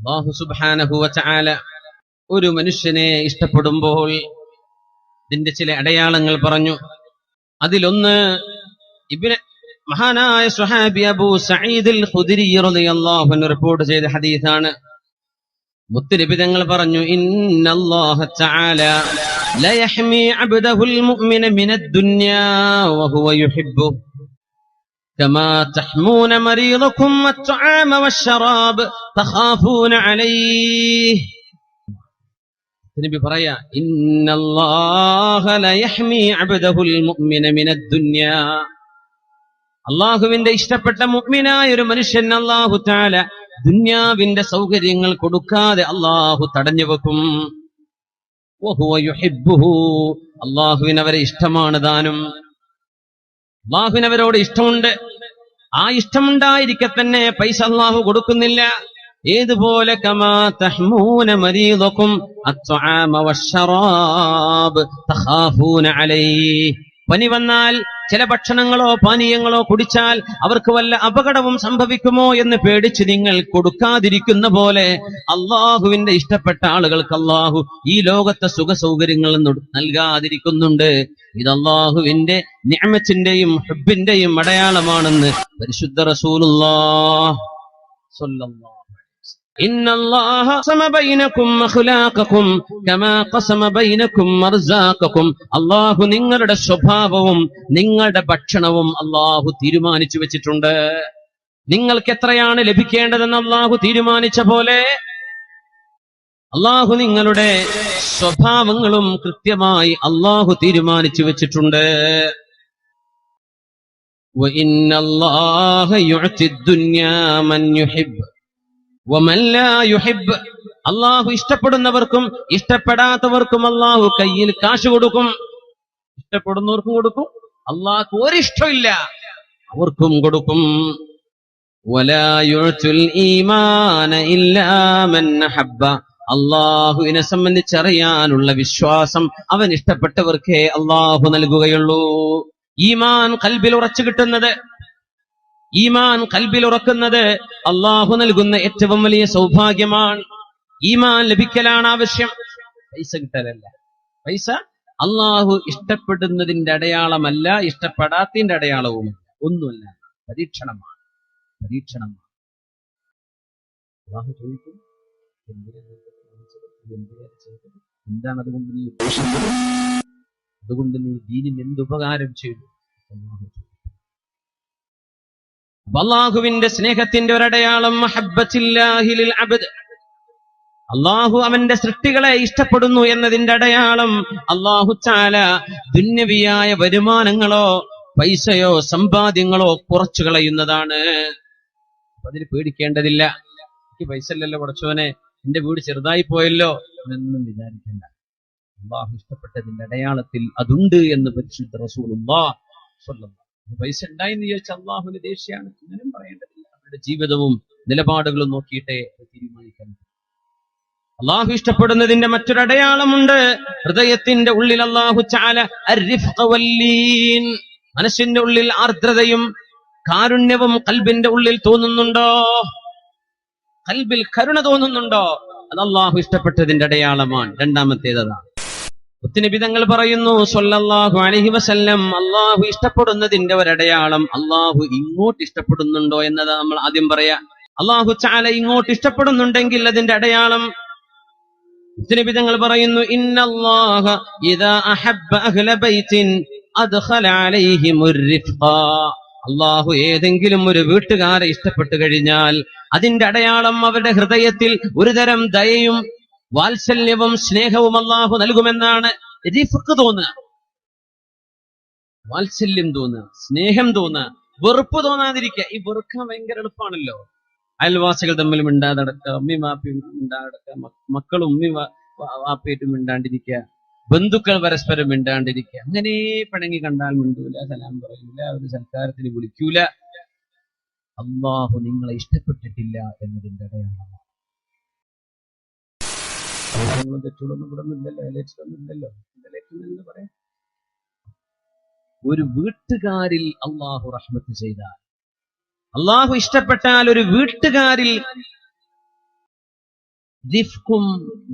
അള്ളാഹു സുബ്ഹാനഹു വതആല ഒരു മനുഷ്യനെ ഇഷ്ടപ്പെടുമ്പോൾ ഇതിന്റെ ചില അടയാളങ്ങൾ പറഞ്ഞു അതിലൊന്ന് ഇബ്ന മഹാനായ സുഹാബി അബൂ സഈദ് അൽ ഖുദരി റളിയല്ലാഹു അൻഹു റിപ്പോർട്ട് ചെയ്ത ഹദീസാണ് മുത്തുനബി തങ്ങൾ പറഞ്ഞു ഇന്നല്ലാഹ തആല لا يحمي عبده المؤمن من الدنيا وهو يحبه كما تحمون مريضكم الطعام والشراب تخافون عليه നബി പറയാ ഇന്നല്ലാഹ ലയഹ്മി അബ്ദഹുൽ മുഅ്മിന മിനദ് ദുനിയാ അള്ളാഹുവിന്റെ ഇഷ്ടപ്പെട്ട മുഅ്മിനായ ഒരു മനുഷ്യൻ അല്ലാഹു തആല ദുന്യാവിന്റെ സൗകര്യങ്ങൾ കൊടുക്കാതെ അള്ളാഹു തടഞ്ഞു വെക്കും വഹുവ യുഹിബ്ബുഹു അള്ളാഹുവിന് അവരെ ഇഷ്ടമാണ് താനും അള്ളാഹുവിന് അവരോട് ഇഷ്ടമുണ്ട് ആ ഇഷ്ടമുണ്ടായിരിക്കെ തന്നെ പൈസ അള്ളാഹു കൊടുക്കുന്നില്ല. ഏതുപോലെ പനി വന്നാൽ ചില ഭക്ഷണങ്ങളോ പാനീയങ്ങളോ കുടിച്ചാൽ അവർക്ക് വല്ല അപകടവും സംഭവിക്കുമോ എന്ന് പേടിച്ച് നിങ്ങൾ കൊടുക്കാതിരിക്കുന്ന പോലെ അള്ളാഹുവിന്റെ ഇഷ്ടപ്പെട്ട ആളുകൾക്ക് അള്ളാഹു ഈ ലോകത്തെ സുഖ സൗകര്യങ്ങൾ നൽകാതിരിക്കുന്നുണ്ട്. ഇത് അള്ളാഹുവിന്റെ നിയമത്തിന്റെയും ഹബ്ബിന്റെയും അടയാളമാണെന്ന് പരിശുദ്ധ റസൂലുള്ള إن الله قسم بينكم أخلاقكم كما قسم بينكم مرزاقكم അള്ളാഹു നിങ്ങളുടെ സ്വഭാവവും നിങ്ങളുടെ ഭക്ഷണവും അള്ളാഹു തീരുമാനിച്ചു വെച്ചിട്ടുണ്ട് നിങ്ങൾക്ക് എത്രയാണ് ലഭിക്കേണ്ടതെന്ന് അള്ളാഹു തീരുമാനിച്ച പോലെ അള്ളാഹു നിങ്ങളുടെ സ്വഭാവങ്ങളും കൃത്യമായി അള്ളാഹു തീരുമാനിച്ചു വെച്ചിട്ടുണ്ട് وإن الله يعطي الدنيا من يحب ومن لا يحب അള്ളാഹു ഇഷ്ടപ്പെടുന്നവർക്കും ഇഷ്ടപ്പെടാത്തവർക്കും അള്ളാഹു കയ്യിൽ കാശ് കൊടുക്കും. ഇഷ്ടപ്പെടുന്നവർക്കും കൊടുക്കും. അള്ളാഹു ഒരിഷ്ടമില്ല. അവർക്കും കൊടുക്കും. അള്ളാഹുവിനെ സംബന്ധിച്ചറിയാനുള്ള വിശ്വാസം അവൻ ഇഷ്ടപ്പെട്ടവർക്കേ അള്ളാഹു നൽകുകയുള്ളൂ. ഈമാൻ കൽബിൽ ഉറച്ചു കിട്ടുന്നത് ഈമാൻ കൽബിൽ ഉറക്കുന്നത് അള്ളാഹു നൽകുന്ന ഏറ്റവും വലിയ സൗഭാഗ്യമാണ്. ഈമാൻ ലഭിക്കലാണ് ആവശ്യം. പൈസ കിട്ടലല്ല പൈസ അള്ളാഹു ഇഷ്ടപ്പെടുന്നതിന്റെ അടയാളമല്ല ഇഷ്ടപ്പെടാത്തതിന്റെ അടയാളവും ഒന്നുമല്ല. പരീക്ഷണമാണ്. പരീക്ഷണമാണ്. അള്ളാഹു ചോദിക്കും? എന്താണ് അതുകൊണ്ട് നീ അതുകൊണ്ട് നീ ദീനിന് എന്ത് ഉപകാരം ചെയ്തു? അള്ളാഹു ചോദിക്കും. അള്ളാഹുവിന്റെ സ്നേഹത്തിന്റെ ഒരടയാളം അള്ളാഹു അവന്റെ സൃഷ്ടികളെ ഇഷ്ടപ്പെടുന്നു എന്നതിന്റെ അടയാളം അള്ളാഹു ചാല ദുന്യവിയായ വരുമാനങ്ങളോ പൈസയോ സമ്പാദ്യങ്ങളോ കുറച്ചു കളയുന്നതാണ്. അതിന് പേടിക്കേണ്ടതില്ല. എനിക്ക് പൈസ ഇല്ലല്ലോ കുറച്ചോനെ എന്റെ വീട് ചെറുതായി പോയല്ലോ എന്നൊന്നും വിചാരിക്കേണ്ട. അള്ളാഹു ഇഷ്ടപ്പെട്ടതിന്റെ അടയാളത്തിൽ അതുണ്ട് എന്ന് പരിശുദ്ധ സ്വല്ലല്ലാഹു പൈസ ഉണ്ടായെന്ന് ചോദിച്ചാൽ അള്ളാഹുവിന് ദേഷ്യാണ് അങ്ങനെയും പറയേണ്ടതില്ല. അവരുടെ ജീവിതവും നിലപാടുകളും നോക്കിയിട്ടേ പറ്റൂ. അള്ളാഹു ഇഷ്ടപ്പെടുന്നതിന്റെ മറ്റൊരടയാളമുണ്ട് ഹൃദയത്തിന്റെ ഉള്ളിൽ അള്ളാഹു ചാല. മനസ്സിന്റെ ഉള്ളിൽ ആർദ്രതയും കാരുണ്യവും കൽബിന്റെ ഉള്ളിൽ തോന്നുന്നുണ്ടോ? കൽബിൽ കരുണ തോന്നുന്നുണ്ടോ? അത് അള്ളാഹു ഇഷ്ടപ്പെട്ടതിന്റെ അടയാളമാണ്. രണ്ടാമത്തേത് അതാണ് ഒത്തിനിബിതങ്ങൾ പറയുന്നു സൊല്ലാഹു അലഹി വസല്ലം അള്ളാഹു ഇഷ്ടപ്പെടുന്നതിന്റെ ഒരടയാളം അള്ളാഹു ഇങ്ങോട്ട് ഇഷ്ടപ്പെടുന്നുണ്ടോ എന്നത് നമ്മൾ ആദ്യം പറയാ. അള്ളാഹു ചാല ഇങ്ങോട്ട് ഇഷ്ടപ്പെടുന്നുണ്ടെങ്കിൽ അതിന്റെ അടയാളം ഒത്തിനിബിതങ്ങൾ പറയുന്നു ഇന്നല്ലാഹ അഹബ്ബ അഹ്ല അദ്ഖല അള്ളാഹു ഏതെങ്കിലും ഒരു വീട്ടുകാരെ ഇഷ്ടപ്പെട്ടു കഴിഞ്ഞാൽ അതിന്റെ അടയാളം അവരുടെ ഹൃദയത്തിൽ ഒരുതരം ദയയും വാത്സല്യവും സ്നേഹവും അള്ളാഹു നൽകുമെന്നാണ് റിഫ്ഖ് തോന്നുക. വാത്സല്യം തോന്നുക സ്നേഹം തോന്നുക വെറുപ്പ് തോന്നാതിരിക്കുക. ഈ വെറുക്കാൻ ഭയങ്കര എളുപ്പമാണല്ലോ. അയൽവാസികൾ തമ്മിൽ മിണ്ടാതടക്കുക ഉമ്മി മാപ്പി മിണ്ടാടക്കുക മക്കളും ഉമ്മി വാ- വാ- മിണ്ടാണ്ടിരിക്കുക. ബന്ധുക്കൾ പരസ്പരം മിണ്ടാണ്ടിരിക്കുക. അങ്ങനെ പിണങ്ങി കണ്ടാൽ മിണ്ടൂല സലാം പറയൂല ഒരു സൽക്കാരത്തിന് വിളിക്കൂല. അള്ളാഹു നിങ്ങളെ ഇഷ്ടപ്പെട്ടിട്ടില്ല എന്നതിന്റെ അടയാളമാണ്. തെറ്റുകളൊന്നും ഇവിടെ ഒന്നുമില്ലല്ലോ ഇലക്ഷനൊന്നും ഇല്ലല്ലോ പറയാം. ഒരു വീട്ടുകാരിൽ അള്ളാഹു റഹ്മത്ത് ചെയ്താൽ അള്ളാഹു ഇഷ്ടപ്പെട്ടാൽ ഒരു വീട്ടുകാരിൽ ദിഫ്കും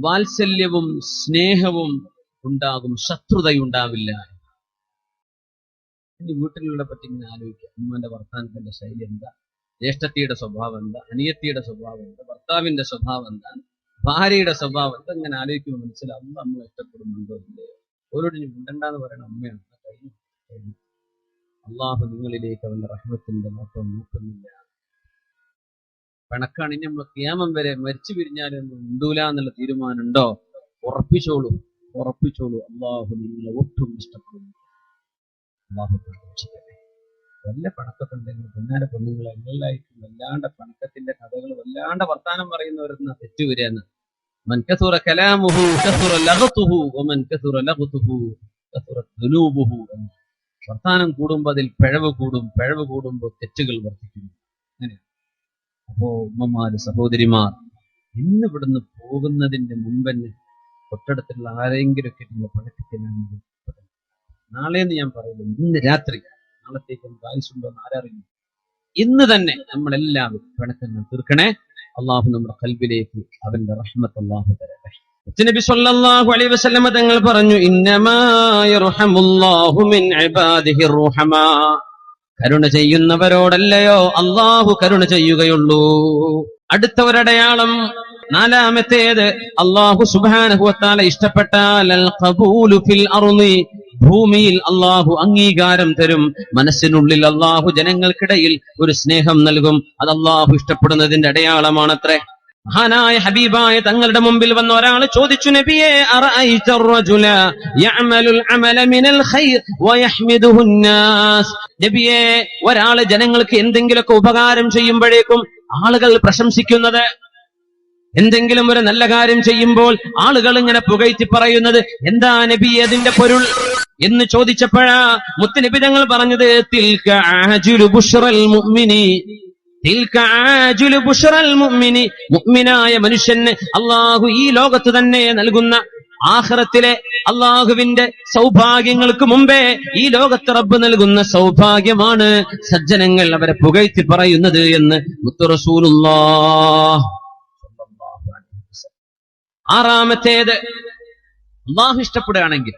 വാത്സല്യവും സ്നേഹവും ഉണ്ടാകും ശത്രുതയുണ്ടാവില്ല. ഇനി വീട്ടിലുള്ള പറ്റി ഇങ്ങനെ ആലോചിക്കുക ഉമ്മന്റെ വർത്താനത്തിന്റെ ശൈലി എന്താ? ജ്യേഷ്ഠത്തിയുടെ സ്വഭാവം എന്താ? അനിയത്തിയുടെ സ്വഭാവം എന്താ? ഭർത്താവിന്റെ സ്വഭാവം എന്താണ് ഭാര്യയുടെ സ്വഭാവം ഇതെങ്ങനെ ആലോചിക്കുമ്പോൾ മനസ്സിലാവും നമ്മൾ ഇഷ്ടപ്പെടുന്നുണ്ടോ ഇല്ലയോ ഓരോട് ഉണ്ടെന്ന് പറയുന്ന അമ്മയാണ്. അള്ളാഹു നിങ്ങളിലേക്ക് അവന്റെ റഹ്മത്തിന്റെ നോട്ടം നോക്കുന്നില്ല. കണക്കാണ്. ഇനി നമ്മൾ ക്യാമം വരെ മരിച്ചു പിരിഞ്ഞാലൊന്നും ഉണ്ടൂല എന്നുള്ള തീരുമാനമുണ്ടോ? ഉറപ്പിച്ചോളൂ. ഉറപ്പിച്ചോളൂ. അള്ളാഹു നിങ്ങളെ ഒട്ടും ഇഷ്ടപ്പെടുന്നു അള്ളാഹു പ്രതീക്ഷിക്കട്ടെ. വല്ല പണക്കൊക്കെ ഉണ്ടെങ്കിൽ പിന്നാലെ പെണ്ണുങ്ങളെ എല്ലായിട്ടും വല്ലാണ്ട് പണക്കത്തിന്റെ കഥകൾ വല്ലാണ്ട് വർത്താനം പറയുന്നവരെന്ന് തെറ്റുവരെന്ന് മൻ كثر كلامه كثر لغته ومن كثر لغته كثر ذنوبه. വർത്താനം കൂടുമ്പോൾ അതിൽ പിഴവ് കൂടും പിഴവ് കൂടുമ്പോൾ തെറ്റുകൾ വർദ്ധിക്കുന്നു അങ്ങനെയാണ് അപ്പോ ഉമ്മമാര് സഹോദരിമാർ ഇന്ന് ഇവിടുന്ന് പോകുന്നതിന്റെ മുമ്പന്നെ തൊട്ടടുത്തുള്ള ആരെങ്കിലുമൊക്കെ നിങ്ങൾ നാളെ എന്ന് ഞാൻ പറയുന്നു ഇന്ന് രാത്രി നാളത്തേക്ക് ആയുസുണ്ടോ എന്ന് ആരറിയുന്നു ഇന്ന് തന്നെ നമ്മളെല്ലാവരും പിണക്കങ്ങൾ തീർക്കണേ. അള്ളാഹു നമ്മുടെ കൽബിലേക്ക് അവന്റെ റഹ്മത്ത് അള്ളാഹു തരട്ടെ. നബി സല്ലല്ലാഹു അലൈഹി വസല്ലമ തങ്ങൾ പറഞ്ഞു ഇന്നമാ യർഹമുല്ലാഹു മിൻ ഇബാദിഹി റഹ്മാ. കരുണ ചെയ്യുന്നവരോടല്ലയോ അള്ളാഹു കരുണ ചെയ്യുകയുള്ളൂ. അടുത്ത ഒരടയാളം നാലാമത്തേത് അള്ളാഹു സുബാനഹുവത്താല ഇഷ്ടപ്പെട്ടാൽ ഭൂമിയിൽ അള്ളാഹു അംഗീകാരം തരും. മനസ്സിനുള്ളിൽ അള്ളാഹു ജനങ്ങൾക്കിടയിൽ ഒരു സ്നേഹം നൽകും. അത് അള്ളാഹു ഇഷ്ടപ്പെടുന്നതിന്റെ അടയാളമാണത്രേ. മഹാനായ ഹബീബായ തങ്ങളുടെ മുമ്പിൽ വന്ന ഒരാൾ ചോദിച്ചു നബിയെ നബിയെ ഒരാൾ ജനങ്ങൾക്ക് എന്തെങ്കിലുമൊക്കെ ഉപകാരം ചെയ്യുമ്പോഴേക്കും ആളുകൾ പ്രശംസിക്കുന്നത്. എന്തെങ്കിലും ഒരു നല്ല കാര്യം ചെയ്യുമ്പോൾ ആളുകൾ ഇങ്ങനെ പുകഴ്ത്തി പറയുന്നത് എന്താ നബി അതിന്റെ പൊരുൾ? എന്ന് ചോദിച്ചപ്പോഴാ മുത്തനബി തങ്ങൾ പറഞ്ഞത് മുഅ്മിനായ മനുഷ്യന് അള്ളാഹു ഈ ലോകത്ത് തന്നെ നൽകുന്ന ആഹ്റത്തിലെ അള്ളാഹുവിന്റെ സൗഭാഗ്യങ്ങൾക്ക് മുമ്പേ ഈ ലോകത്ത് റബ്ബ് നൽകുന്ന സൗഭാഗ്യമാണ് സജ്ജനങ്ങൾ അവരെ പുകഴ്ത്തി പറയുന്നത് എന്ന് മുത്തുറസൂലുള്ള ആറാമത്തേത് അള്ളാഹു ഇഷ്ടപ്പെടുകയാണെങ്കിൽ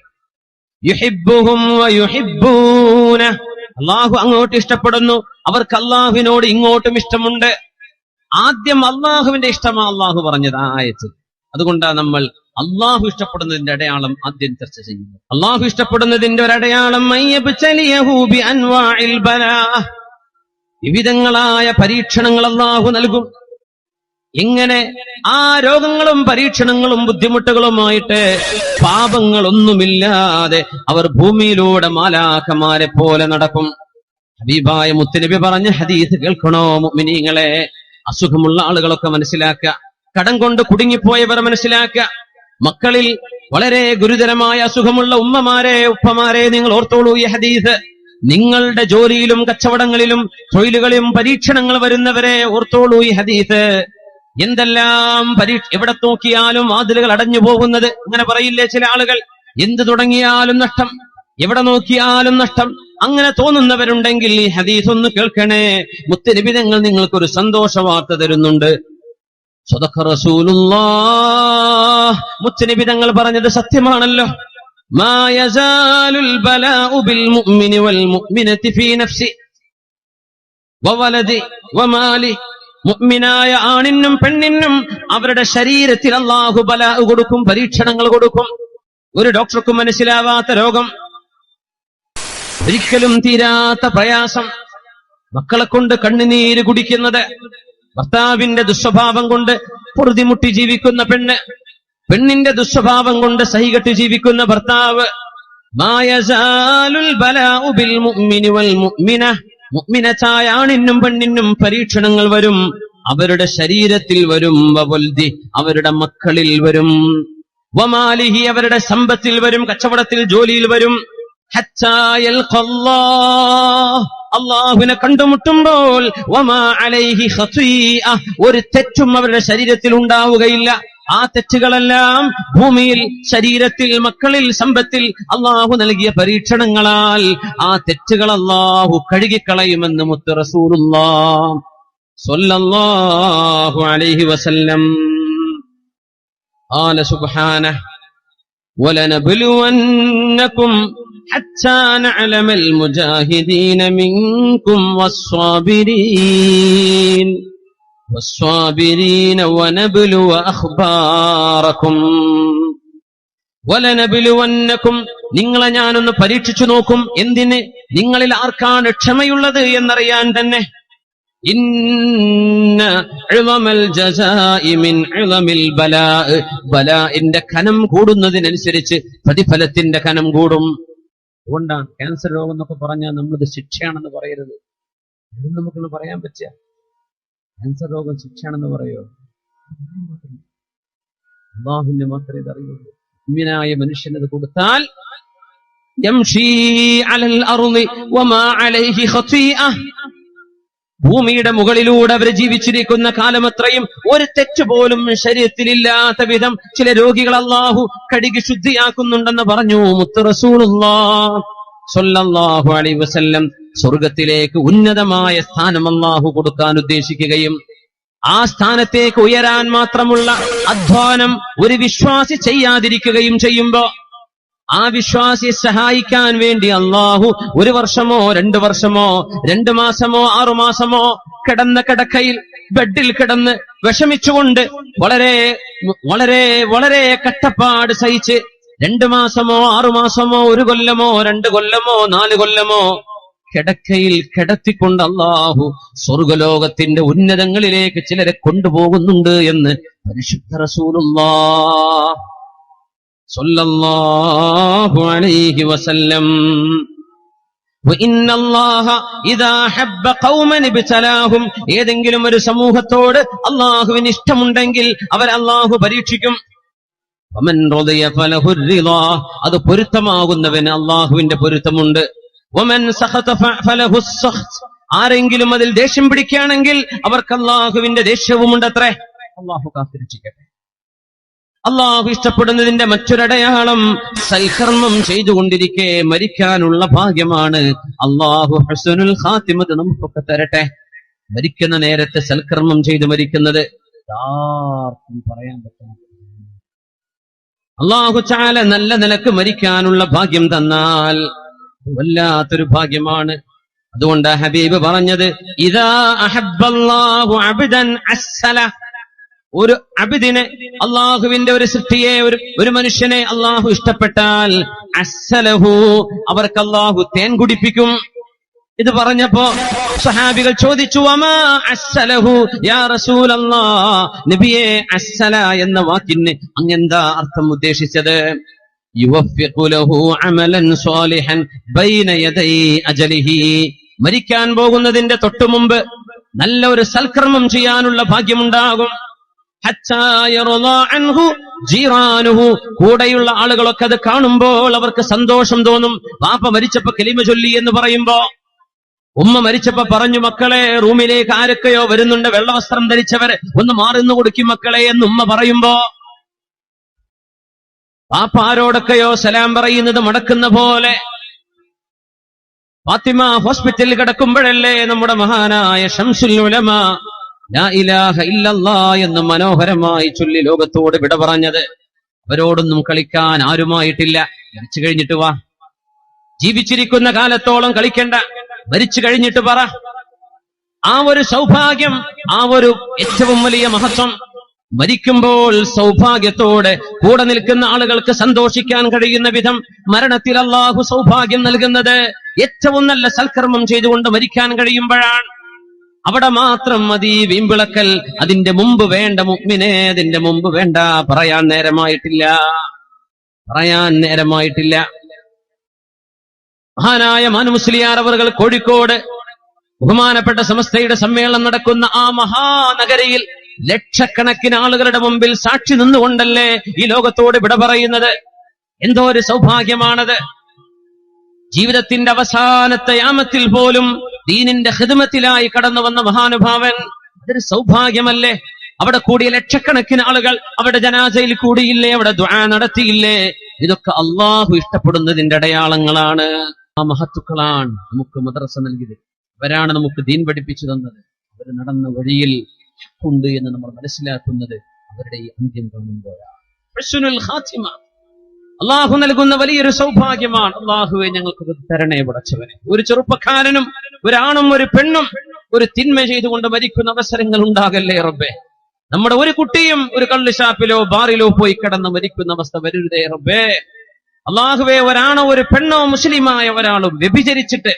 അള്ളാഹു അങ്ങോട്ട് ഇഷ്ടപ്പെടുന്നു. അവർക്ക് അള്ളാഹുവിനോട് ഇങ്ങോട്ടും ഇഷ്ടമുണ്ട്. ആദ്യം അള്ളാഹുവിന്റെ ഇഷ്ടമാ അള്ളാഹു പറഞ്ഞത് ആ ആയത്ത് അതുകൊണ്ടാണ് നമ്മൾ അള്ളാഹു ഇഷ്ടപ്പെടുന്നതിന്റെ അടയാളം ആദ്യം ചർച്ച ചെയ്യുന്നത്. അള്ളാഹു ഇഷ്ടപ്പെടുന്നതിന്റെ ഒരു അടയാളം മയ്യബ്തലിയഹു ബി അൻവാഇൽ ബലാ. വിവിധങ്ങളായ പരീക്ഷണങ്ങൾ അള്ളാഹു നൽകും. ഇങ്ങനെ ആ രോഗങ്ങളും പരീക്ഷണങ്ങളും ബുദ്ധിമുട്ടുകളുമായിട്ട് പാപങ്ങളൊന്നുമില്ലാതെ അവർ ഭൂമിയിലൂടെ മാലാഖമാരെ പോലെ നടക്കും. ഹബീബായ മുത്തുനബി പറഞ്ഞ ഹദീസ് കേൾക്കണോ മിനിങ്ങളെ അസുഖമുള്ള ആളുകളൊക്കെ മനസ്സിലാക്കുക. കടം കൊണ്ട് കുടുങ്ങിപ്പോയവർ മനസ്സിലാക്കുക. മക്കളിൽ വളരെ ഗുരുതരമായ അസുഖമുള്ള ഉമ്മമാരെ ഉപ്പമാരെ നിങ്ങൾ ഓർത്തോളൂ ഈ ഹദീസ്. നിങ്ങളുടെ ജോലിയിലും കച്ചവടങ്ങളിലും തൊഴിലുകളിലും പരീക്ഷണങ്ങൾ വരുന്നവരെ ഓർത്തോളൂ ഈ ഹദീസ്. എന്തെല്ലാം പരീക്ഷ എവിടെ നോക്കിയാലും വാതിലുകൾ അടഞ്ഞു പോകുന്നത്? അങ്ങനെ പറയില്ലേ ചില ആളുകൾ? എന്ത് തുടങ്ങിയാലും നഷ്ടം. എവിടെ നോക്കിയാലും നഷ്ടം. അങ്ങനെ തോന്നുന്നവരുണ്ടെങ്കിൽ ഈ ഹദീസ് ഒന്ന് കേൾക്കണേ. മുത്തരിബിതങ്ങൾ നിങ്ങൾക്കൊരു സന്തോഷ വാർത്ത തരുന്നുണ്ട് റസൂലുള്ളാഹ്. മുത്തനിബിതങ്ങൾ പറഞ്ഞത് സത്യമാണല്ലോ. ما മുഗ്മിനായ ആണിനും പെണ്ണിനും അവരുടെ ശരീരത്തിൽ അള്ളാഹു ബല കൊടുക്കും പരീക്ഷണങ്ങൾ കൊടുക്കും. ഒരു ഡോക്ടർക്കും മനസ്സിലാവാത്ത രോഗം. ഒരിക്കലും തീരാത്ത പ്രയാസം. മക്കളെ കൊണ്ട് കണ്ണുനീര് കുടിക്കുന്നത് ഭർത്താവിന്റെ ദുസ്വഭാവം കൊണ്ട് പൊറുതിമുട്ടി ജീവിക്കുന്ന പെണ്ണ് പെണ്ണിന്റെ ദുസ്വഭാവം കൊണ്ട് സഹികെട്ട് ജീവിക്കുന്ന ഭർത്താവ്. മായസാലുൽ ബല ഉബിൽ മുഗ്മിനുവൽ മുഗ്മിന ആണിനും പെണ്ണിനും പരീക്ഷണങ്ങൾ വരും. അവരുടെ ശരീരത്തിൽ വരും. വവൽദി അവരുടെ മക്കളിൽ വരും. വമാലിഹി അവരുടെ സമ്പത്തിൽ വരും. കച്ചവടത്തിൽ ജോലിയിൽ വരും. അള്ളാഹുവിനെ കണ്ടുമുട്ടുമ്പോൾ. ഒരു തെറ്റും അവരുടെ ശരീരത്തിൽ ഉണ്ടാവുകയില്ല. ആ തെറ്റുകളെല്ലാം ഭൂമിയിൽ ശരീരത്തിൽ മക്കളിൽ സമ്പത്തിൽ അള്ളാഹു നൽകിയ പരീക്ഷണങ്ങളാൽ ആ തെറ്റുകൾ അള്ളാഹു കഴുകിക്കളയുമെന്ന് മുത്ത് റസൂലുള്ളാഹ് സ്വല്ലല്ലാഹു അലൈഹി വസല്ലം قال سبحانه ولنبلونكم حتى نعلم المجاهدين منكم والصابرين والصابرين ونبلو أخباركم വലനബിലുവന്നക്കും നിങ്ങളെ ഞാനൊന്ന് പരീക്ഷിച്ചു നോക്കും എന്തിന് നിങ്ങളിൽ ആർക്കാണ് ക്ഷമയുള്ളത് എന്നറിയാൻ തന്നെ ഇന്ന ഇളമൽ ജസാഇ മിൻ ഇളമിൽ ബലാ ബലാഇന്റെ കനം കൂടുന്നതിനനുസരിച്ച് പ്രതിഫലത്തിന്റെ കനം കൂടും അതുകൊണ്ടാണ് ക്യാൻസർ രോഗം എന്നൊക്കെ പറഞ്ഞാൽ നമ്മളത് ശിക്ഷയാണെന്ന് പറയരുത് ഇത് നമുക്കൊന്ന് പറയാൻ പറ്റുക ക്യാൻസർ രോഗം ശിക്ഷയാണെന്ന് പറയോ? അള്ളാഹുവിന് മാത്രമേ ഇതറിയുള്ളൂ മുഅ്മിനായ മനുഷ്യനത് കൊടുത്താൽ ഭൂമിയുടെ മുകളിലൂടെ അവർ ജീവിച്ചിരിക്കുന്ന കാലമത്രയും ഒരു തെറ്റ് പോലും ശരീരത്തിലില്ലാത്ത വിധം ചില രോഗികൾ അള്ളാഹു കഴുകി ശുദ്ധിയാക്കുന്നുണ്ടെന്ന് പറഞ്ഞു മുത്ത് റസൂലുള്ളാഹു അലൈ വസല്ലം. സ്വർഗത്തിലേക്ക് ഉന്നതമായ സ്ഥാനം അള്ളാഹു കൊടുക്കാൻ ഉദ്ദേശിക്കുകയും ആ സ്ഥാനത്തേക്ക് ഉയരാൻ മാത്രമുള്ള അധ്വാനം ഒരു വിശ്വാസി ചെയ്യാതിരിക്കുകയും ചെയ്യുമ്പോ ആ വിശ്വാസിയെ സഹായിക്കാൻ വേണ്ടി അള്ളാഹു ഒരു വർഷമോ രണ്ടു വർഷമോ രണ്ടു മാസമോ ആറു മാസമോ കിടന്ന കിടക്കയിൽ ബെഡിൽ കിടന്ന് വിഷമിച്ചുകൊണ്ട് വളരെ വളരെ വളരെ കട്ടപ്പാട് സഹിച്ച് രണ്ടു മാസമോ ആറു മാസമോ ഒരു കൊല്ലമോ രണ്ട് കൊല്ലമോ നാല് കൊല്ലമോ കിടക്കയിൽ കിടത്തിക്കൊണ്ട് അള്ളാഹു സ്വർഗലോകത്തിന്റെ ഉന്നതങ്ങളിലേക്ക് ചിലരെ കൊണ്ടുപോകുന്നുണ്ട് എന്ന് പരിശുദ്ധ റസൂലും അലൈഹി വസല്ലം. ഏതെങ്കിലും ഒരു സമൂഹത്തോട് അള്ളാഹുവിന് ഇഷ്ടമുണ്ടെങ്കിൽ അവർ അള്ളാഹു പരീക്ഷിക്കും. അത് പൊരുത്തമാകുന്നവന് അള്ളാഹുവിന്റെ പൊരുത്തമുണ്ട്. ആരെങ്കിലും അതിൽ ദേഷ്യം പിടിക്കുകയാണെങ്കിൽ അവർക്ക് അള്ളാഹുവിന്റെ ദേഷ്യവുമുണ്ട് ഉണ്ടത്രേ അള്ളാഹു കാത്തിരിച്ചിരിക്കട്ടെ അള്ളാഹു ഇഷ്ടപ്പെടുന്നതിന്റെ മറ്റൊരടയാളം സൽക്കർമ്മം ചെയ്തുകൊണ്ടിരിക്കെ മരിക്കാനുള്ള ഭാഗ്യമാണ്. അള്ളാഹു ഹസനുൽ ഖാത്തിമത് നമുക്കൊക്കെ തരട്ടെ. മരിക്കുന്ന നേരത്തെ സൽക്കർമ്മം ചെയ്ത് മരിക്കുന്നത് പറയാൻ പറ്റും അള്ളാഹു ചാല നല്ല നിലയ്ക്ക് മരിക്കാനുള്ള ഭാഗ്യം തന്നാൽ വല്ലാത്തൊരു ഭാഗ്യമാണ്. അതുകൊണ്ട് ഹബീബ് പറഞ്ഞത് അഹബ്ബല്ലാഹു അബ്ദൻ അസ്സല. ഒരു അബിദിനെ അള്ളാഹുവിന്റെ ഒരു സൃഷ്ടിയെ ഒരു ഒരു മനുഷ്യനെ അള്ളാഹു ഇഷ്ടപ്പെട്ടാൽ അസ്സലഹു അവർക്ക് അള്ളാഹു തേൻ കുടിപ്പിക്കും. ഇത് പറഞ്ഞപ്പോ സഹാബികൾ ചോദിച്ചു അമാ അസ്സലഹു യാ റസൂലല്ലാ? നബിയെ അസ്സല എന്ന വാക്കിന് അങ്ങെന്താ അർത്ഥം ഉദ്ദേശിച്ചത്? മരിക്കാൻ പോകുന്നതിന്റെ തൊട്ടു മുമ്പ് നല്ല ഒരു സൽക്രമം ചെയ്യാനുള്ള ഭാഗ്യമുണ്ടാകും. കൂടെയുള്ള ആളുകളൊക്കെ അത് കാണുമ്പോൾ അവർക്ക് സന്തോഷം തോന്നും. പാപ്പ മരിച്ചപ്പോ കെലിമ ചൊല്ലി എന്ന് പറയുമ്പോ ഉമ്മ മരിച്ചപ്പോ പറഞ്ഞു മക്കളെ റൂമിലേക്ക് ആരൊക്കെയോ വരുന്നുണ്ട്. വെള്ളവസ്ത്രം ധരിച്ചവരെ ഒന്ന് മാറുന്നു കൊടുക്കും മക്കളെ എന്ന് ഉമ്മ പറയുമ്പോ പാപ്പ ആരോടൊക്കെയോ സലാം പറയുന്നത് മടക്കുന്ന പോലെ. ഫാത്തിമ ഹോസ്പിറ്റലിൽ കിടക്കുമ്പോഴല്ലേ നമ്മുടെ മഹാനായ ഷംസുൽ ഉലമ ലാ ഇലാഹ എന്ന് മനോഹരമായി ചൊല്ലി ലോകത്തോട് വിട പറഞ്ഞത്. അവരോടൊന്നും കളിക്കാൻ ആരുമായിട്ടില്ല. മരിച്ചു കഴിഞ്ഞിട്ട് വാ. ജീവിച്ചിരിക്കുന്ന കാലത്തോളം കളിക്കണ്ട. മരിച്ചു കഴിഞ്ഞിട്ട് പറ. ആ ഒരു സൗഭാഗ്യം ആ ഒരു ഏറ്റവും വലിയ മഹത്വം മരിക്കുമ്പോൾ സൗഭാഗ്യത്തോടെ കൂടെ നിൽക്കുന്ന ആളുകൾക്ക് സന്തോഷിക്കാൻ കഴിയുന്ന വിധം മരണത്തിൽ അള്ളാഹു സൗഭാഗ്യം നൽകുന്നത് ഏറ്റവും നല്ല സൽക്കർമ്മം ചെയ്തുകൊണ്ട് മരിക്കാൻ കഴിയുമ്പോഴാണ്. അവിടെ മാത്രം മതി വീമ്പിളക്കൽ. അതിന്റെ മുമ്പ് വേണ്ട മുഗ്മിനെ അതിന്റെ മുമ്പ് വേണ്ട പറയാൻ നേരമായിട്ടില്ല. പറയാൻ നേരമായിട്ടില്ല. മഹാനായ മാനുമുസ്ലിയാർ അവറുകൾ കോഴിക്കോട് ബഹുമാനപ്പെട്ട സമസ്തയുടെ സമ്മേളനം നടക്കുന്ന ആ മഹാനഗരിയിൽ ലക്ഷക്കണക്കിന് ആളുകളുടെ മുമ്പിൽ സാക്ഷി നിന്നുകൊണ്ടല്ലേ ഈ ലോകത്തോട് വിട പറയുന്നത്? എന്തോ ഒരു സൗഭാഗ്യമാണത്. ജീവിതത്തിന്റെ അവസാനത്തെ യാമത്തിൽ പോലും ദീനിന്റെ ഹിതമത്തിലായി കടന്നു വന്ന മഹാനുഭാവൻ അതൊരു സൗഭാഗ്യമല്ലേ? അവിടെ കൂടിയ ലക്ഷക്കണക്കിന് ആളുകൾ അവിടെ ജനാസയിൽ കൂടിയില്ലേ? അവിടെ ദ്വാ നടത്തിയില്ലേ? ഇതൊക്കെ അള്ളാഹു ഇഷ്ടപ്പെടുന്നതിന്റെ അടയാളങ്ങളാണ്. ആ മഹത്തുക്കളാണ് നമുക്ക് മദ്രസ നൽകിയത്. അവരാണ് നമുക്ക് ദീൻ പഠിപ്പിച്ചു തന്നത്. അവർ നടന്ന വഴിയിൽ ഉണ്ട് എന്ന് നമ്മൾ മനസ്സിലാക്കുന്നത് അവരുടെ ഈ അന്ത്യം കാണുമ്പോഴാണ്. അള്ളാഹു നൽകുന്ന വലിയൊരു സൗഭാഗ്യമാണ് അള്ളാഹുവെ ഞങ്ങൾക്ക് തരണേ പടച്ചവനെ. ഒരു ചെറുപ്പക്കാരനും ഒരാണും ഒരു പെണ്ണും ഒരു തിന്മ ചെയ്തുകൊണ്ട് മരിക്കുന്ന അവസരങ്ങൾ ഉണ്ടാകല്ലേ റബ്ബെ? നമ്മുടെ ഒരു കുട്ടിയും ഒരു കള്ളുഷാപ്പിലോ ബാറിലോ പോയി കിടന്ന് മരിക്കുന്ന അവസ്ഥ വരരുതേ റബ്ബേ? അള്ളാഹുവെ ഒരാണോ ഒരു പെണ്ണോ മുസ്ലിമായ ഒരാളും വ്യഭിചരിച്ചിട്ട്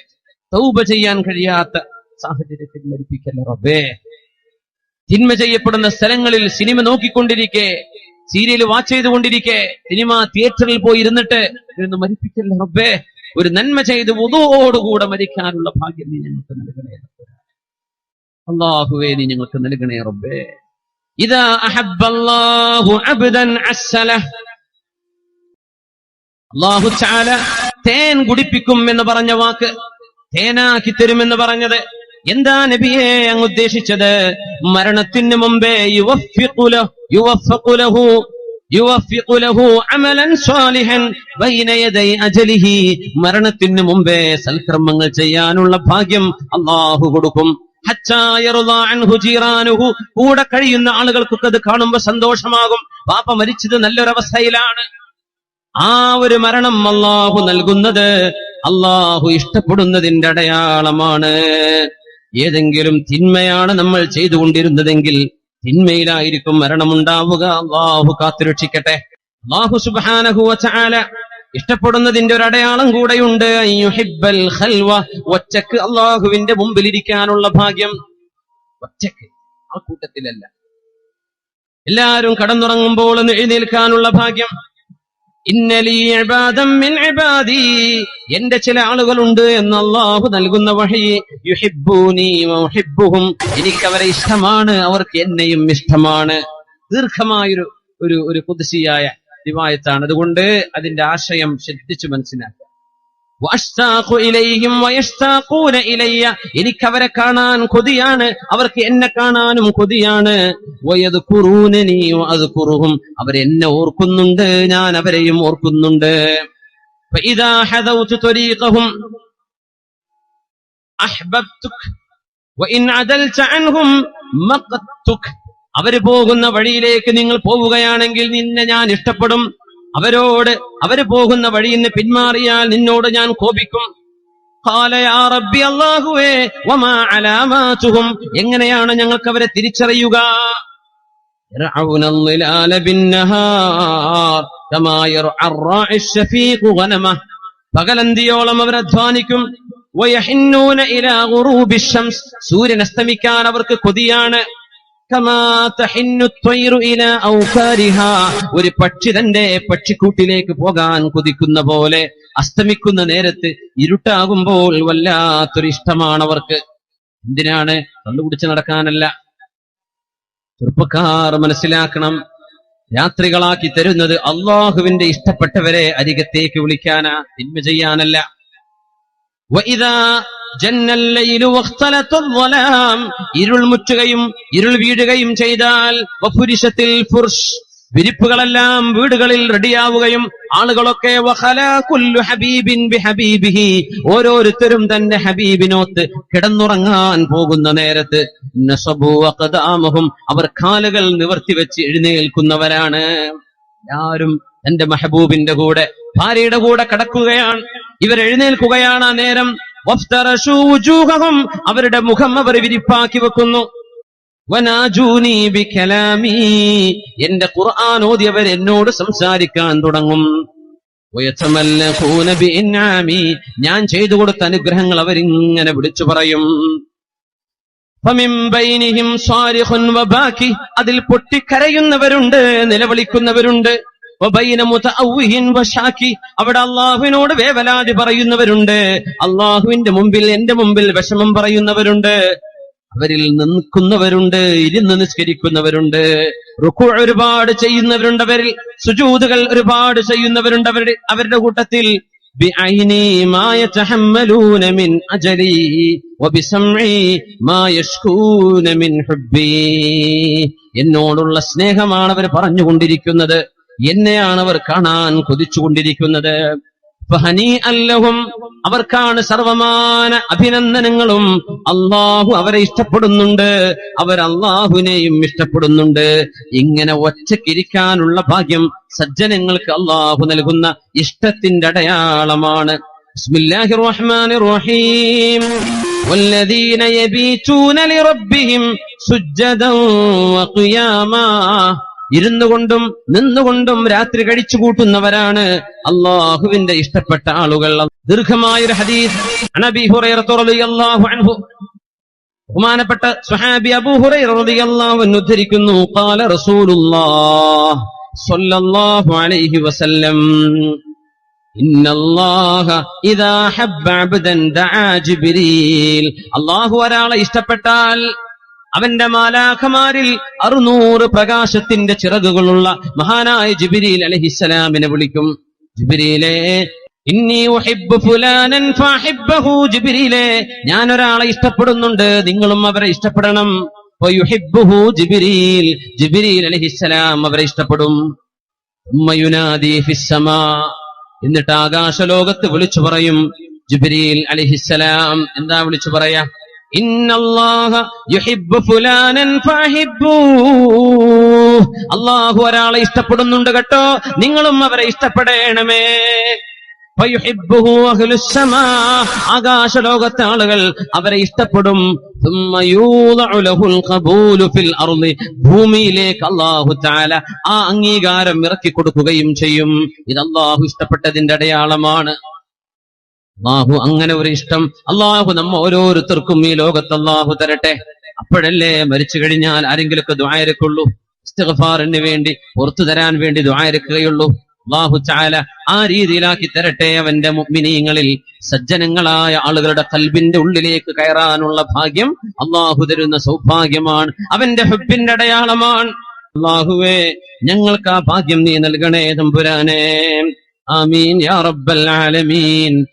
തൗബ ചെയ്യാൻ കഴിയാത്ത സാഹചര്യത്തിൽ മരിപ്പിക്കല്ലേ റബ്ബേ? തിന്മ ചെയ്യപ്പെടുന്ന സ്ഥലങ്ങളിൽ സിനിമ നോക്കിക്കൊണ്ടിരിക്കെ സീരിയൽ വാച്ച് ചെയ്തുകൊണ്ടിരിക്കെ സിനിമ തിയേറ്ററിൽ പോയി ഇരുന്നിട്ട് ഇതൊന്ന് മരിപ്പിക്കല്ല റബ്ബേ? ഒരു നന്മ ചെയ്ത് ഉതോടുകൂടെ മരിക്കാനുള്ള ഭാഗ്യം നീ ഞങ്ങൾക്ക് നൽകണേ. അള്ളാഹുവേ നീ ഞങ്ങൾക്ക് നൽകണേ റബ്ബേ. ഇതാ അഹബ്ബല്ലാഹു അബ്ദൻ അള്ളാഹു ചാല തേൻ കുടിപ്പിക്കും എന്ന് പറഞ്ഞ വാക്ക് തേനാക്കി തരുമെന്ന് പറഞ്ഞത്. എന്താ നബിയെ അങ്ങ് ഉദ്ദേശിച്ചത്? മരണത്തിന് മുമ്പേ യുവഫിഖുല- അജലിഹി. മരണത്തിന് മുമ്പേ സൽക്കർമ്മങ്ങൾ ചെയ്യാനുള്ള ഭാഗ്യം അള്ളാഹു കൊടുക്കും. കൂടെ കഴിയുന്ന ആളുകൾക്കൊക്കെ അത് കാണുമ്പോ സന്തോഷമാകും. പാപ്പ മരിച്ചത് നല്ലൊരവസ്ഥയിലാണ്. ആ ഒരു മരണം അള്ളാഹു നൽകുന്നത്. അള്ളാഹു ഇഷ്ടപ്പെടുന്നതിന്റെ അടയാളമാണ്. ഏതെങ്കിലും തിന്മയാണ് നമ്മൾ ചെയ്തുകൊണ്ടിരുന്നതെങ്കിൽ തിന്മയിലായിരിക്കും മരണമുണ്ടാവുക. അള്ളാഹു കാത്തുരക്ഷിക്കട്ടെ. അള്ളാഹു സുബാനഹു വചാല ഇഷ്ടപ്പെടുന്നതിന്റെ ഒരു അടയാളം കൂടെയുണ്ട്. ഒറ്റയ്ക്ക് അള്ളാഹുവിന്റെ മുമ്പിൽ ഇരിക്കാനുള്ള ഭാഗ്യം. ഒറ്റയ്ക്ക് ആ കൂട്ടത്തിലല്ല. എല്ലാവരും കടന്നുറങ്ങുമ്പോൾ എഴുന്നേൽക്കാനുള്ള ഭാഗ്യം. എന്റെ ചില ആളുകളുണ്ട് എന്ന് അള്ളാഹു നൽകുന്ന വഴി എനിക്ക് അവരെ ഇഷ്ടമാണ്. അവർക്ക് എന്നെയും ഇഷ്ടമാണ്. ദീർഘമായൊരു ഒരു ഒരു കുതിശിയായ ദിവായത്താണ് അതുകൊണ്ട് അതിന്റെ ആശയം ശ്രദ്ധിച്ചു മനസ്സിലാക്കുക. എനിക്ക് അവരെ കാണാൻ കൊതിയാണ്. അവർക്ക് എന്നെ കാണാനും കൊതിയാണ്. അവരെന്നെ ഓർക്കുന്നുണ്ട്. ഞാൻ അവരെയും ഓർക്കുന്നുണ്ട്. അവർ പോകുന്ന വഴിയിലേക്ക് നിങ്ങൾ പോവുകയാണെങ്കിൽ നിന്നെ ഞാൻ ഇഷ്ടപ്പെടും. അവരോട് അവർ പോകുന്ന വഴിയിൽ നിന്ന് പിന്മാറിയാൽ നിന്നോട് ഞാൻ കോപിക്കും. എങ്ങനെയാണ് ഞങ്ങൾക്ക് അവരെ തിരിച്ചറിയുക പകലന്തിയോളം അവർ അധ്വാനിക്കും? സൂര്യൻ അസ്തമിക്കാൻ അവർക്ക് കൊതിയാണ്. ഒരു പക്ഷി തന്റെ പക്ഷിക്കൂട്ടിലേക്ക് പോകാൻ കൊതിക്കുന്ന പോലെ അസ്തമിക്കുന്ന നേരത്ത് ഇരുട്ടാകുമ്പോൾ വല്ലാത്തൊരു ഇഷ്ടമാണ് അവർക്ക് എന്തിനാണ് കണ്ടുപിടിച്ച് നടക്കാനല്ല? ചെറുപ്പക്കാർ മനസ്സിലാക്കണം. രാത്രികളാക്കി തരുന്നത് അള്ളാഹുവിന്റെ ഇഷ്ടപ്പെട്ടവരെ അരികത്തേക്ക് വിളിക്കാനാ തിന്മ ചെയ്യാനല്ല. ഇരുൾ മുറ്റുകയും ഇരുൾ വീടുകയും ചെയ്താൽ വിരിപ്പുകളെല്ലാം വീടുകളിൽ റെഡിയാവുകയും ആളുകളൊക്കെ ഓരോരുത്തരും തന്റെ ഹബീബിനോത്ത് കിടന്നുറങ്ങാൻ പോകുന്ന നേരത്ത് അവർ കാലുകൾ നിവർത്തിവെച്ച് എഴുന്നേൽക്കുന്നവരാണ്. എല്ലാവരും തന്റെ മെഹബൂബിന്റെ കൂടെ ഭാര്യയുടെ കൂടെ കിടക്കുകയാണ്. ഇവർ എഴുന്നേൽക്കുകയാണ് ആ നേരം. അവരുടെ മുഖം അവർ വിരിപ്പാക്കി വെക്കുന്നു. എന്റെ ഖുർആൻ ഓതിയവർ എന്നോട് സംസാരിക്കാൻ തുടങ്ങും. ഞാൻ ചെയ്തു കൊടുത്ത അനുഗ്രഹങ്ങൾ അവരിങ്ങനെ വിളിച്ചു പറയും. അതിൽ പൊട്ടിക്കരയുന്നവരുണ്ട് നിലവിളിക്കുന്നവരുണ്ട്. അവിടെ അള്ളാഹുവിനോട് വേവലാതി പറയുന്നവരുണ്ട്. അള്ളാഹുവിന്റെ മുമ്പിൽ എന്റെ മുമ്പിൽ വിഷമം പറയുന്നവരുണ്ട്. അവരിൽ നിൽക്കുന്നവരുണ്ട് ഇരുന്ന് നിസ്കരിക്കുന്നവരുണ്ട്. റുക്കു ഒരുപാട് ചെയ്യുന്നവരുണ്ട് അവരിൽ. സുജൂതുകൾ ഒരുപാട് ചെയ്യുന്നവരുണ്ട് അവരുടെ അവരുടെ കൂട്ടത്തിൽ. بعيني ما يتحملون من أجلي وبسمعي ما يشكون من حبي എന്നോടുള്ള സ്നേഹമാണ് അവർ പറഞ്ഞുകൊണ്ടിരിക്കുന്നത് എന്നെയാണ് അവർ കാണാൻ കൊതിച്ചുകൊണ്ടിരിക്കുന്നത് ഫഹനീഅൻ ലഹും. അവർക്കാണ് സർവമാന അഭിനന്ദനങ്ങളും അള്ളാഹു അവരെ ഇഷ്ടപ്പെടുന്നുണ്ട് അവർ അള്ളാഹുവിനെയും ഇഷ്ടപ്പെടുന്നുണ്ട് ഇങ്ങനെ ഒറ്റക്കിരിക്കാനുള്ള ഭാഗ്യം സജ്ജനങ്ങൾക്ക് അള്ളാഹു നൽകുന്ന ഇഷ്ടത്തിന്റെ അടയാളമാണ് ബിസ്മില്ലാഹിർ റഹ്മാനിർ റഹീം والذين يبيتون لربهم سجدا وقياما ഇരുന്നുകൊണ്ടും നിന്നുകൊണ്ടും രാത്രി കഴിച്ചു കൂട്ടുന്നവരാണ് അള്ളാഹുവിന്റെ ഇഷ്ടപ്പെട്ട ആളുകൾ. ദീർഘമായൊരു ഹദീസ്. ബഹുമാനപ്പെട്ട സുഹാബി അബൂഹുറൈറിയാഹുവൻ ഉദ്ധരിക്കുന്നു. കാല റസൂലുല്ലാഹ് അലൈഹി വസല്ലം. അള്ളാഹു ഒരാളെ ഇഷ്ടപ്പെട്ടാൽ അവന്റെ മാലാഖമാരിൽ അറുനൂറ് പ്രകാശത്തിന്റെ ചിറകുകളുള്ള മഹാനായ ജിബിരിയിൽ അലഹിസ്സലാമിനെ വിളിക്കും. ജിബിരിയിലെ ജിബ്രീലേ ഞാൻ ഒരാളെ ഇഷ്ടപ്പെടുന്നുണ്ട് നിങ്ങളും അവരെ ഇഷ്ടപ്പെടണം. അലൈഹിസ്സലാം അവരെ ഇഷ്ടപ്പെടും. എന്നിട്ട് ആകാശലോകത്ത് വിളിച്ചു പറയും. ജിബ്രീൽ അലൈഹിസ്സലാം എന്താ വിളിച്ചു പറയാ? അള്ളാഹു ഒരാളെ ഇഷ്ടപ്പെടുന്നുണ്ട് കേട്ടോ. നിങ്ങളും അവരെ ഇഷ്ടപ്പെടേണമേ. ആകാശ ലോകത്തെ ആളുകൾ അവരെ ഇഷ്ടപ്പെടും. ഭൂമിയിലേക്ക് അള്ളാഹു ചാല ആ അംഗീകാരം ഇറക്കി കൊടുക്കുകയും ചെയ്യും. ഇത് അള്ളാഹു ഇഷ്ടപ്പെട്ടതിന്റെ അടയാളമാണ്. അള്ളാഹു അങ്ങനെ ഒരു ഇഷ്ടം അള്ളാഹു നമ്മ ഓരോരുത്തർക്കും ഈ ലോകത്ത് അള്ളാഹു തരട്ടെ. അപ്പോഴല്ലേ മരിച്ചു കഴിഞ്ഞാൽ ആരെങ്കിലുമൊക്കെ ദ്വായരക്കുള്ളൂ ഇസ്തിഗ്ഫാറിന് വേണ്ടി പുറത്തു തരാൻ വേണ്ടി ദ്വായരക്കുകയുള്ളൂ അള്ളാഹു ചാല ആ രീതിയിലാക്കി തരട്ടെ അവന്റെ മുഗ്മിനീങ്ങളിൽ സജ്ജനങ്ങളായ ആളുകളുടെ കൽബിന്റെ ഉള്ളിലേക്ക് കയറാനുള്ള ഭാഗ്യം അള്ളാഹു തരുന്ന സൗഭാഗ്യമാണ്. അവന്റെ ഹുബിന്റെ അടയാളമാണ്. അള്ളാഹുവേ ഞങ്ങൾക്ക് ആ ഭാഗ്യം നീ നൽകണേ തമ്പുരാനേ. آمين يا رب العالمين.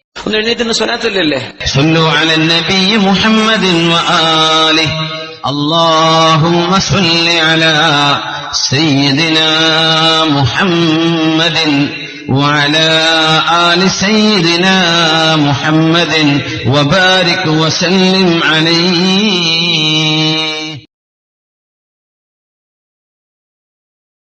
لله. صلوا على النبي محمد وآله. اللهم صل على سيدنا محمد وعلى آل سيدنا محمد وبارك وسلم عليه.